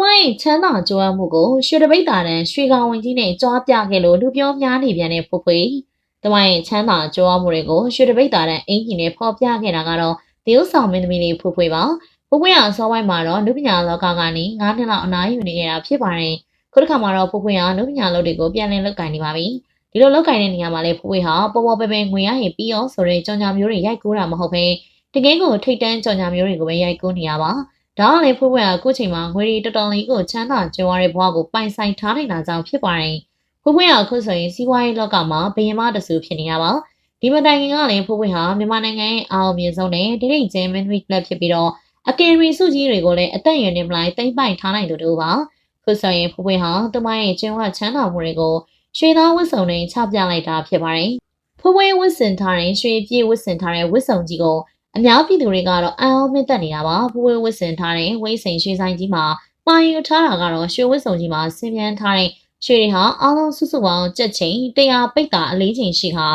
မရဲ့ချမ်းသာကြွားမှုကိုရွှေတပိတ်တာတန်ရွှေကောင်ဝင်ကြီးနဲ့ကြွားပြခဲ့လို့လူပြောများနေပြန်တဲ့ဖွဖွ။တမရဲ့ချမ်းသာကြွားမှုတွေကိုရွှေတပိတ်တာတန်အင်ကြီးနဲ့ဖော်ပြခဲ့တာကတော့တရုတ်ဆောင်မင်းသမီးလေးဖွဖွပါ။ဖွဖွကအစောပိုင်းမှာတော့နုပညာလောကကနေ9နှစ်လောက်အနားယူနေခဲ့တာဖြစ်ပါတယ်။ခုတစ်ခါမှာတော့ဖွဖွကနုပညာလုပ်တွေကိုပြန်လည်လုပ်ကင်နေပါပြီ။ဒီလိုလောက်ကင်တဲ့နေရာမှာလေဖွဖွဟာပေါ်ပေါ်ပဲပဲငွေရရင်ပြီးရောဆိုတဲ့ကြောင်ညာမျိုးတွေရိုက်ကူးတာမဟုတ်ဘဲတကယ်ကိုထိတ်တန်းကြောင်ညာမျိုးတွေကိုပဲရိုက်ကူးနေရပါ။ ဒါကလည်းဖွဖွကအခုချိန်မှာငွေတွေတော်တော်လေးကိုချမ်းသာကြွားတဲ့ဘဝကိုပိုင်ဆိုင်ထားနေတာကြောင့်ဖြစ်ပါတယ်။ဖွဖွကအခုဆိုရင်စီးပွားရေးလောကမှာဘယင်မတဆူဖြစ်နေရပါ။ဒီမတိုင်ခင်ကလည်းဖွဖွဟာမြန်မာနိုင်ငံရဲ့အာအမြင့်ဆုံးနဲ့ဒိဋ္ဌိကျင်းမင်းသမီးကလပ်ဖြစ်ပြီးတော့အကယ်ဒမီစုကြီးတွေကိုလည်းအသက်အရွယ်နဲ့မလိုက်တိမ့်ပိုင်ထားနိုင်သူတို့ပါ။ခုဆိုရင်ဖွဖွဟာသူမရဲ့ကျင်းဝချမ်းသာမှုတွေကိုရွှေသားဝတ်စုံနဲ့ချပြလိုက်တာဖြစ်ပါတယ်။ဖွဖွဝတ်ဆင်ထားတဲ့ရွှေပြည့်ဝတ်ဆင်ထားတဲ့ဝတ်စုံကြီးကို အများပြည်သူတွေကတော့အံ့ဩမြင့်တက်နေတာပါ။ဖွဖွဝတ်ဆင်ထားတဲ့ဝိစိန်ရွှေဆိုင်ကြီးမှာပါယူထားတာကတော့ရွှေဝတ်စုံကြီးမှာဆင်ပြန်ထားတဲ့ရွှေတွေဟာအားလုံးစုစုပေါင်းကြက်ချိန်100ပိတ်တာအလေးချိန်ရှိခါ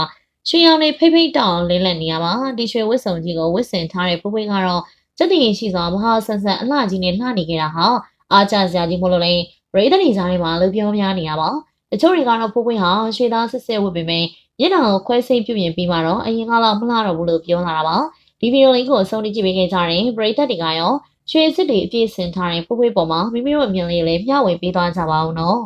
ရွှေရောင်တွေဖိတ်ဖိတ်တောင်လင်းလက်နေရပါဒီရွှေဝတ်စုံကြီးကိုဝတ်ဆင်ထားတဲ့ဖွဖွကတော့စက်တည်ရှိစွာမဟာဆန်ဆန်အလှကြီးနဲ့လှနေခဲ့တာဟာအားကြစရာကြီးမလို့လဲရိသနီစားတွေမှာလူပြောများနေရပါတချို့တွေကတော့ဖိုးဖွေးဟာရွှေသားစစ်စစ်ဝတ်ပေမဲ့မျက်နှာကိုခွဲစိတ်ပြုပြင်ပြီးမှတော့အရင်ကလောက်မလှတော့ဘူးလို့ပြောလာတာပါဒီ ဗီဒီယိုလေးကိုအဆုံးထိကြည့်ပေးခဲ့ကြတဲ့ပရိသတ်တွေကရောရွှေစစ်တွေအပြည့်စင်ထားတဲ့ဖိုးဖွေးပေါ်မှာမိမိတို့အမြင်လေးလည်းမျှဝေပေးသွားကြပါဦးနော်